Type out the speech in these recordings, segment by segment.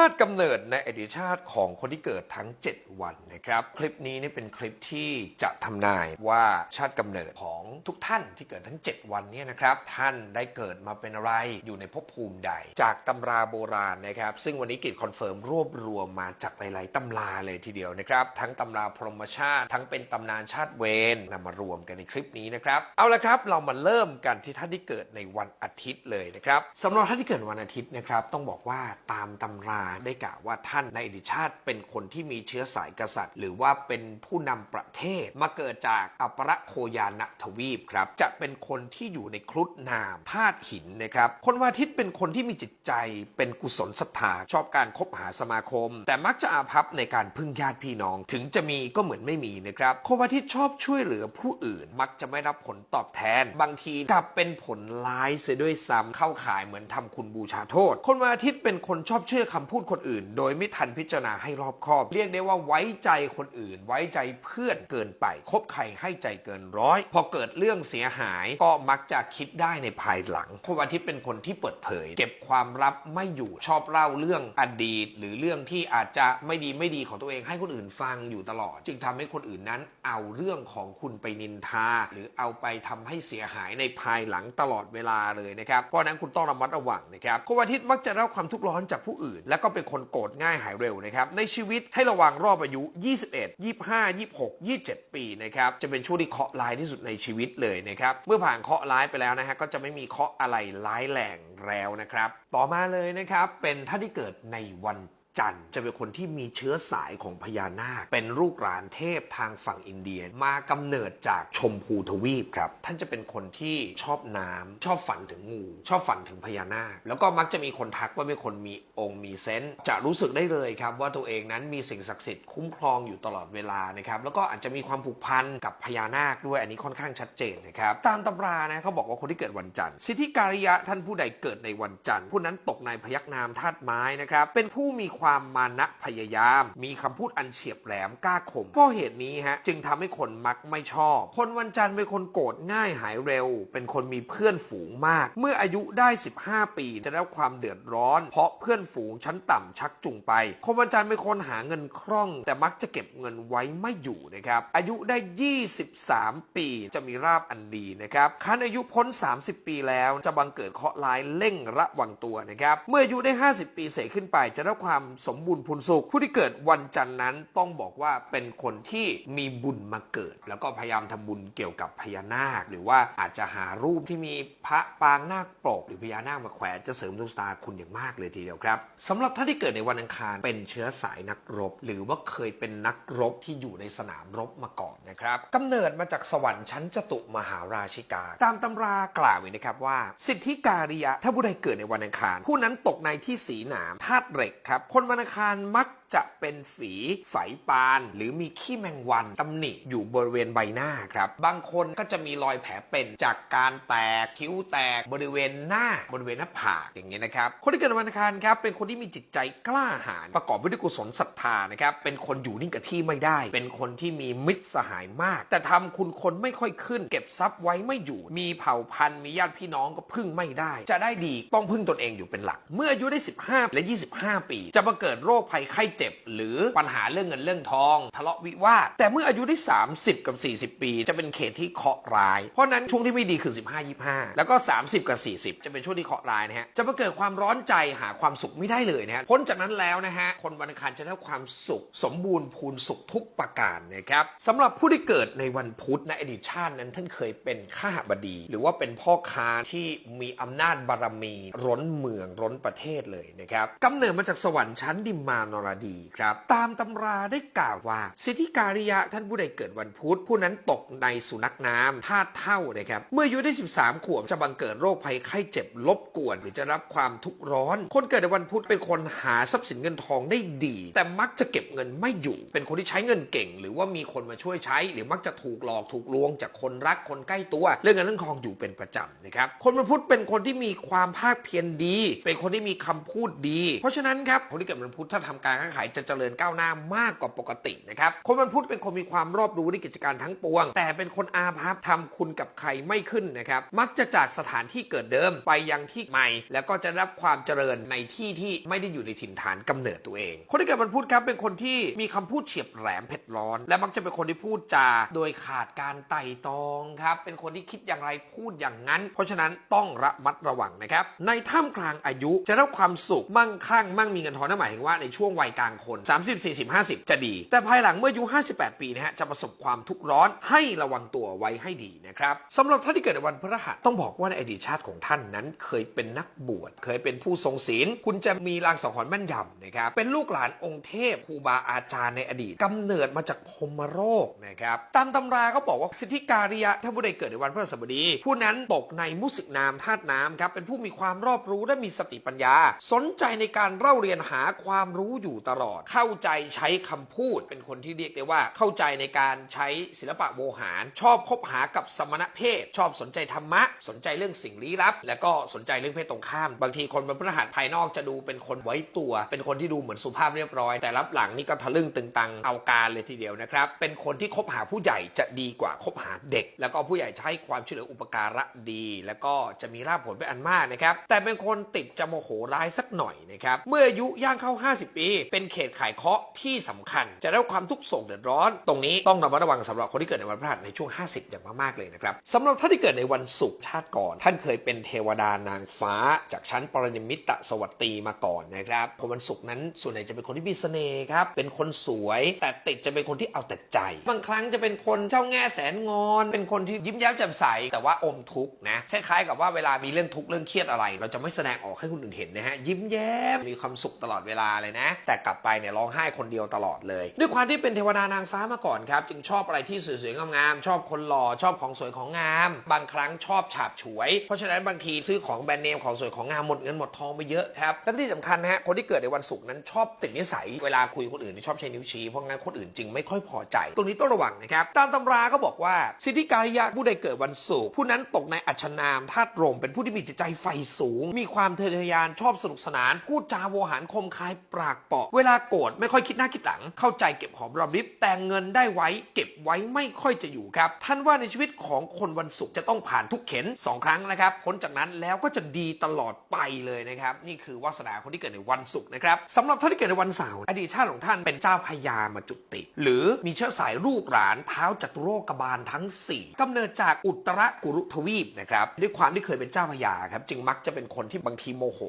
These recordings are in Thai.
ชาติกำเนิดในอดีตชาติของคนที่เกิดทั้ง 7 วันนะครับ คลิปนี้นี่เป็นคลิปที่จะทำนายว่าชาติกำเนิดของทุกท่านที่เกิดทั้ง 7 วันนี้นะครับ ท่านได้เกิดมาเป็นอะไรอยู่ในภพภูมิใด จากตำราโบราณนะครับ ซึ่งวันนี้กิจคอนเฟิร์มรวบรวมมาจากหลายๆตำราเลยทีเดียวนะครับ ทั้งตำราพรหมชาติทั้งเป็นตำนานชาติเวนนำมารวมกันในคลิปนี้นะครับเอาละครับเรามาเริ่มกันที่ท่านที่เกิดในวันอาทิตย์เลยนะครับสำหรับท่านที่เกิดวันอาทิตย์นะครับต้องบอกว่าตามตำราได้กล่าวว่าท่านในอดีตชาติเป็นคนที่มีเชื้อสายกษัตริย์ หรือว่าเป็นผู้นำประเทศมาเกิดจากอัปรโคยานทวีปครับจะเป็นคนที่อยู่ในครุฑนามธาตุหินนะครับคนวอาทิตย์เป็นคนที่มีจิตใจเป็นกุศลศรัทธาชอบการคบหาสมาคม แต่มักจะอาภัพในการพึ่งญาติพี่น้อง ถึงจะมีก็เหมือนไม่มีนะครับคนวอาทิตย์ชอบช่วยเหลือผู้อื่น มักจะไม่รับผลตอบแทน บางทีกลับเป็นผลร้ายเสียด้วยซ้ำเข้าข่ายเหมือนทำคุณบูชาโทษ คนวอาทิตย์เป็นคนชอบเชื่อคำพูดพูดคนอื่น โดยไม่ทันพิจารณาให้รอบคอบ เรียกได้ว่าไว้ใจคนอื่น ไว้ใจเพื่อนเกินไปคบใครให้ใจเกินร้อยพอเกิดเรื่องเสียหายก็มักจะคิดได้ในภายหลังคนวันอาทิตย์เป็นคนที่เปิดเผย เก็บความลับไม่อยู่ชอบเล่าเรื่องอดีต หรือเรื่องที่อาจจะไม่ดีไม่ดีของตัวเองให้คนอื่นฟังอยู่ตลอด จึงทำให้คนอื่นนั้นเอาเรื่องของคุณไปนินทา หรือเอาไปทำให้เสียหายในภายหลังตลอดเวลาเลยนะครับเพราะนั้นคุณต้องระมัดระวังนะครับคนวันอาทิตย์มักจะรับความทุกข์ร้อนจากผู้อื่น และก็เป็นคนโกรธง่ายหายเร็วนะครับ ในชีวิตให้ระวังรอบอายุ 21 25 26 27 ปีนะครับ จะเป็นช่วงที่เคาะร้ายที่สุดในชีวิตเลยนะครับ เมื่อผ่านเคาะร้ายไปแล้วนะฮะ ก็จะไม่มีเคาะอะไรร้ายแรงแล้วนะครับ ต่อมาเลยนะครับ เป็นท่านที่เกิดในวัน จันทร์จะเป็นคนที่มีเชื้อสายของพญานาค เป็นลูกหลานเทพทางฝั่งอินเดียมากำเนิดจากชมพูทวีปครับ ท่านจะเป็นคนที่ชอบน้ำชอบฝันถึงงู ชอบฝันถึงพญานาค แล้วก็มักจะมีคนทักว่าเป็นคนมีองค์มีเซนส์จะรู้สึกได้เลยครับว่าตัวเองนั้นมีสิ่งศักดิ์สิทธิ์คุ้มครองอยู่ตลอดเวลานะครับแล้วก็อาจจะมีความผูกพันกับพญานาคด้วยอันนี้ค่อนข้างชัดเจนนะครับตามตำรานะเขาบอกว่าคนที่เกิดวันจันทร์สิทธิการิยะท่านผู้ใดเกิดในวันจันทร์ผู้นั้นตกในพยักนามธาตุไม้นะครับเป็นผู้มีความความมานะพยายาม มีคำพูดอันเฉียบแหลมกล้าข่มเพราะเหตุนี้ฮะ จึงทำให้คนมักไม่ชอบ คนวันจันทร์เป็นคนโกรธง่ายหายเร็ว เป็นคนมีเพื่อนฝูงมาก เมื่ออายุได้ 15 ปีจะได้ความเดือดร้อน เพราะเพื่อนฝูงชั้นต่ำชักจูงไป คนวันจันทร์เป็นคนหาเงินคล่อง แต่มักจะเก็บเงินไว้ไม่อยู่นะครับ อายุได้ 23 ปีจะมีราบอันดีนะครับ คันอายุพ้น 30 ปีแล้วจะบังเกิดเคราะห์ร้ายเร่งระวังตัวนะครับ เมื่ออายุได้ 50 ปีเสกขึ้นไปจะได้ความสมบูรณ์พูนสุข ผู้ที่เกิดวันจันทร์นั้นต้องบอกว่าเป็นคนที่มีบุญมาเกิด แล้วก็พยายามทำบุญเกี่ยวกับพญานาค หรือว่าอาจจะหารูปที่มีพระปางนาคปกหรือพญานาคมาแขวนจะเสริมดวงชะตาคุณอย่างมากเลยทีเดียวครับสำหรับท่านที่เกิดในวันอังคารเป็นเชื้อสายนักรบ หรือว่าเคยเป็นนักรบที่อยู่ในสนามรบมาก่อนนะครับกำเนิดมาจากสวรรค์ชั้นจตุมหาราชิกา ตามตำรากล่าวไว้นะครับว่า สิทธิการิยะถ้าผู้ใดเกิดในวันอังคาร ผู้นั้นตกในที่สีหนามธาตุเหล็กครับคนวันอังคารมัก จะเป็นฝีไฝปาน หรือมีขี้แมงวันตำหนิอยู่บริเวณใบหน้าครับ บางคนก็จะมีรอยแผลเป็นจากการแตกคิ้วแตกบริเวณหน้าบริเวณหน้าผากอย่างนี้ยนะครับ คนที่เกิดวันอังคารครับเป็นคนที่มีจิตใจกล้าหาญประกอบไปด้วยกุศลศรัทธานะครับเป็นคนอยู่นิ่งกับที่ไม่ได้ เป็นคนที่มีมิตรสหายมาก แต่ทำคุณคนไม่ค่อยขึ้น เก็บทรัพย์ไว้ไม่อยู่ มีเผ่าพันธุ์มีญาติพี่น้องก็พึ่งไม่ได้ จะได้ดีต้องพึ่งตนเองอยู่เป็นหลัก เมื่ออายุได้ 15 และ 25 ปี จะมาเกิดโรคภัยไข้เจ็บหรือปัญหาเรื่องเงินเรื่องทอง ทะเลาะวิวาทแต่เมื่ออายุได้ 30 กับ 40 ปี จะเป็นเขตที่เคราะห์ร้าย เพราะนั้นช่วงที่ไม่ดีคือ 15 25 แล้วก็ 30 กับ 40 จะเป็นช่วงที่เคราะห์ร้ายนะฮะจะมาเกิดความร้อนใจหาความสุขไม่ได้เลยนะฮะพ้นจากนั้นแล้วนะฮะคนวันอังคารจะได้ความสุข สมบูรณ์พูนสุขทุกประการนะครับสำหรับผู้ที่เกิดในวันพุธในอดีตชาตินั้นท่านเคยเป็นข้าบดี หรือว่าเป็นพ่อค้าที่มีอำนาจบารมีร้นเมืองร้นประเทศเลยนะครับกำเนิดมาจากสวรรค์ชั้นดิมานรดครับ ตามตำราได้กล่าวว่า สิทธิการิยะท่านผู้ใดเกิดวันพุธผู้นั้นตกในสุนัขน้ำธาตุเท่านะครับ เมื่ออายุได้ 13 ขวบจะบังเกิดโรคภัยไข้เจ็บลบกวน หรือจะรับความทุกข์ร้อน คนเกิดในวันพุธเป็นคนหาทรัพย์สินเงินทองได้ดี แต่มักจะเก็บเงินไม่อยู่ เป็นคนที่ใช้เงินเก่ง หรือว่ามีคนมาช่วยใช้ หรือมักจะถูกหลอกถูกลวง จากคนรักคนใกล้ตัว เรื่องเงินเรื่องทองอยู่เป็นประจำนะครับ คนวันพุธเป็นคนที่มีความภาคเพียรดี เป็นคนที่มีคำพูดดี เพราะฉะนั้นครับคนที่เกิดวันพุธถ้าทำการค้าขายจะเจริญก้าวหน้ามากกว่าปกตินะครับ คนวันพุธเป็นคนมีความรอบรู้ในกิจการทั้งปวง แต่เป็นคนอาภัพทำคุณกับใครไม่ขึ้นนะครับ มักจะจากสถานที่เกิดเดิมไปยังที่ใหม่ แล้วก็จะรับความเจริญในที่ที่ไม่ได้อยู่ในถิ่นฐานกำเนิดตัวเอง คนที่เกิดวันพุธครับเป็นคนที่มีคำพูดเฉียบแหลมเผ็ดร้อน และมักจะเป็นคนที่พูดจาโดยขาดการไต่ตองครับเป็นคนที่คิดอย่างไรพูดอย่างนั้น เพราะฉะนั้นต้องระมัดระวังนะครับในท่ามกลางอายุจะรับความสุขมั่งคั่งมั่งมีเงินทองนั่นหมายถึงว่าในช่วงวัยกลางคน 30 40 50 จะดี แต่ภายหลังเมื่ออายุ 58 ปีนะฮะจะประสบความทุกข์ร้อนให้ระวังตัวไว้ให้ดีนะครับสำหรับท่านที่เกิดในวันพฤหัสต้องบอกว่าในอดีตชาติของท่านนั้นเคยเป็นนักบวชเคยเป็นผู้ทรงศีล คุณจะมีลางสังหรณ์แม่นยำนะครับเป็นลูกหลานองค์เทพครูบาอาจารย์ในอดีตกำเนิดมาจากพมโรคนะครับตามตำราก็บอกว่าสิทธิการิยะถ้านผู้ใดเกิดในวันพฤหัสบดี ผู้นั้นตกในมุสิกนามธาตุน้ำครับเป็นผู้มีความรอบรู้และมีสติปัญญา สนใจในการเล่าเรียนหาความรู้อยู่ตลอด เข้าใจใช้คำพูด เป็นคนที่เรียกได้ว่าเข้าใจในการใช้ศิลปะโวหาร ชอบคบหากับสมณเพศ ชอบสนใจธรรมะ สนใจเรื่องสิ่งลี้ลับ แล้วก็สนใจเรื่องเพศตรงข้าม บางทีคนบนพฤหัสภายนอกจะดูเป็นคนไว้ตัว เป็นคนที่ดูเหมือนสุภาพเรียบร้อย แต่รับหลังนี่ก็ทะลึ่งตึงตังเอาการเลยทีเดียวนะครับ เป็นคนที่คบหาผู้ใหญ่จะดีกว่าคบหาเด็ก แล้วก็ผู้ใหญ่จะให้ความช่วยเหลืออุปการะดี แล้วก็จะมีราบผลเป็นอันมากนะครับ แต่เป็นคนติดจะโมโหร้ายสักหน่อยนะครับ เมื่ออายุย่างเข้า 50 ปี เป็นเขตขายเคาะที่สำคัญ จะได้รับความทุกข์โศกเดือดร้อน ตรงนี้ต้องระมัดระวังสำหรับคนที่เกิดในวันพฤหัสในช่วง 50 อย่างมาก ๆ เลยนะครับสำหรับท่านที่เกิดในวันศุกร์ชาติก่อน ท่านเคยเป็นเทวดานางฟ้า จากชั้นปรนิมิตสวัสตีมาก่อนนะครับคนวันศุกร์นั้นส่วนใหญ่จะเป็นคนที่มีเสน่ห์ครับเป็นคนสวย แต่ติดจะเป็นคนที่เอาแต่ใจ บางครั้งจะเป็นคนเจ้าแง่แสนงอน เป็นคนที่ยิ้มแย้มแจ่มใส แต่ว่าอมทุกข์นะคล้ายๆกับว่าเวลามีเรื่องทุกข์เรื่องเครียดอะไร เราจะไม่แสดงออกให้คนอื่นเห็นนะฮะยิ้มแย้มมีความสุขตลอดเวลาเลยนะ แต่กลับไปเนี่ยร้องไห้คนเดียวตลอดเลย ด้วยความที่เป็นเทวดานางฟ้ามาก่อนครับ จึงชอบอะไรที่สวยๆงามๆชอบคนหล่อชอบของสวยของงาม บางครั้งชอบฉาบฉวย เพราะฉะนั้นบางทีซื้อของแบรนด์เนมของสวยของงามหมดเงินหมดทองไปเยอะครับและที่สำคัญนะฮะคนที่เกิดในวันศุกร์นั้นชอบติดนิสัยเวลาคุยกับคนอื่นชอบใช้นิ้วชี้เพราะงั้นคนอื่นจึงไม่ค่อยพอใจ ตรงนี้ต้องระวังนะครับตามตำราก็บอกว่าสิทธิการยะผู้ใดเกิดวันศุกร์ผู้นั้นตกในอัชนามธาตุลมเป็นผู้ที่มีจิตใจไฟสูง มีความเยอทะยานชอบสนุกสนาน พูดจาโวหารคมคายปรากเปราะเวลาโกรธไม่ค่อยคิดหน้าคิดหลัง เข้าใจเก็บหอมรอมริบแต่เงินได้ไว้ เก็บไว้ไม่ค่อยจะอยู่ครับ ท่านว่าในชีวิตของคนวันศุกร์จะต้องผ่านทุกเข็นสองครั้งนะครับพ้นจากนั้นแล้วก็จะดีตลอดไปเลยนะครับนี่คือวาสนาคนที่เกิดในวันศุกร์นะครับสำหรับท่านที่เกิดในวันเสาร์อดีตชาติของท่านเป็นเจ้าพญามาจุติ หรือมีเชื้อสายลูกหลานเท้าจัตุโลกบาลทั้ง 4กำเนิดจากอุตรกุรุทวีปนะครับด้วยความที่เคยเป็นเจ้าพญาครับจึงมักจะเป็นคนที่บางทีโมโห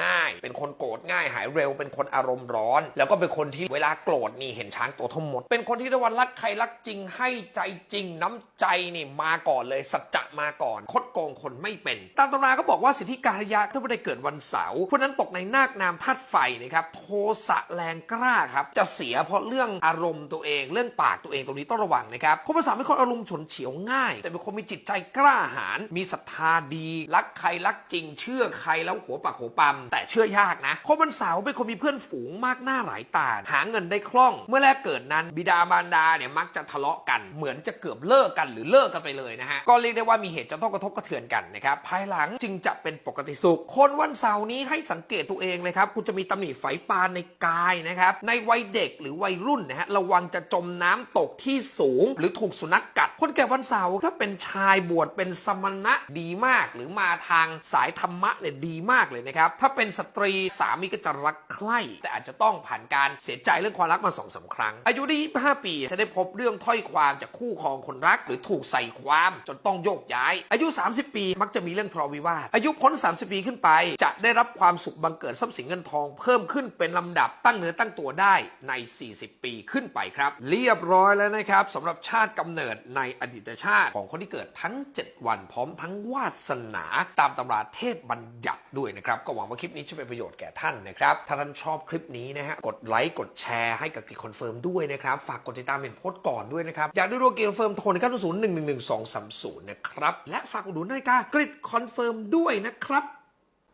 ง่าย เป็นคนโกรธง่ายหายเร็วเป็นคนอารมณ์ร้อนแล้วก็เป็นคนที่เวลาโกรธนี่เห็นช้างตัวเทมหมด เป็นคนที่ตะวันรักใครรักจริงให้ใจจริงน้ำใจนี่มาก่อนเลยสัจจะมาก่อน คดโกงคนไม่เป็น ตามตำราก็บอกว่าสิทธิการยะถ้าไม่ได้เกิดวันเสาร์ผู้นั้นตกในนาคนามธาตุไฟนะครับโทสะแรงกล้าครับจะเสียเพราะเรื่องอารมณ์ตัวเองเรื่องปากตัวเองตรงนี้ต้องระวังนะครับคนภาษาเป็นคนอารมณ์ฉุนเฉียวง่าย แต่เป็นคนมีจิตใจกล้าหาญมีศรัทธาดี รักใครรักจริง เชื่อใครแล้วหัวปากหัวปั๊มแต่เชื่อยากนะคนวันเสาร์เป็นคนมีเพื่อนฝูงมากหน้าหลายตา หาเงินได้คล่อง เมื่อแรกเกิดนั้นบิดามารดาเนี่ยมักจะทะเลาะกัน เหมือนจะเกือบเลิกกันหรือเลิกกันไปเลยนะฮะ ก็เรียกได้ว่ามีเหตุจะต้องกระทบกระเทือนกันนะครับ ภายหลังจึงจะเป็นปกติสุข คนวันเสาร์นี้ให้สังเกตตัวเองเลยครับ คุณจะมีตำหนิไฝปานในกายนะครับ ในวัยเด็กหรือวัยรุ่นนะฮะ ระวังจะจมน้ำตกที่สูง หรือถูกสุนัขกกัด คนแก่วันเสาร์ถ้าเป็นชายบวชเป็นสมณะดีมาก หรือมาทางสายธรรมะเนี่ยดีมากเลยนะครับ ถ้าเป็นสตรีสามีก็จะรักใคร่แต่อาจจะต้อง้องผ่านการเสียใจเรื่องความรักมาสองสาครั้ง อายุได้25 ปี จะได้พบเรื่องถ้อยความจากคู่ครองคนรัก หรือถูกใส่ความจนต้องโยกย้าย อายุ 30 ปีมักจะมีเรื่องทะเลาะวิวาทอายุพ้น 30 ปีขึ้นไป จะได้รับความสุขบังเกิดทรัพย์สินเงินทองเพิ่มขึ้นเป็นลำดับตั้งเนื้อตั้งตัวได้ใน 40 ปีขึ้นไปครับ เรียบร้อยแล้วนะครับสำหรับชาติกำเนิดในอดีตชาติของคนที่เกิดทั้ง 7 วันพร้อมทั้งวาสนาตามตำราเทพบัญญัติด้วยนะครับก็หวังว่าคลิปนี้จะเป็นประโยชน์แก่ท่านนะครับถ้าท่านชอบคลิปนี้นะฮะ กดไลค์กดแชร์ให้กับกิจคอนเฟิร์มด้วยนะครับ ฝากกดติดตามเป็นโพสต์ก่อนด้วยนะครับ อยากดูดวงกิจคอนเฟิร์มโทรนะครับศูนย์หนึ่งหนึ่งหนึ่งสองสามศูนย์นะครับ และฝากอุดหนุนนาฬิกากริดคอนเฟิร์มด้วยนะครับ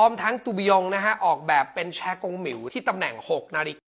ร้อมทั้งตูบิยงนะฮะออกแบบเป็นแชกงหมิวที่ตำแหน่ง 6 นาฬิกา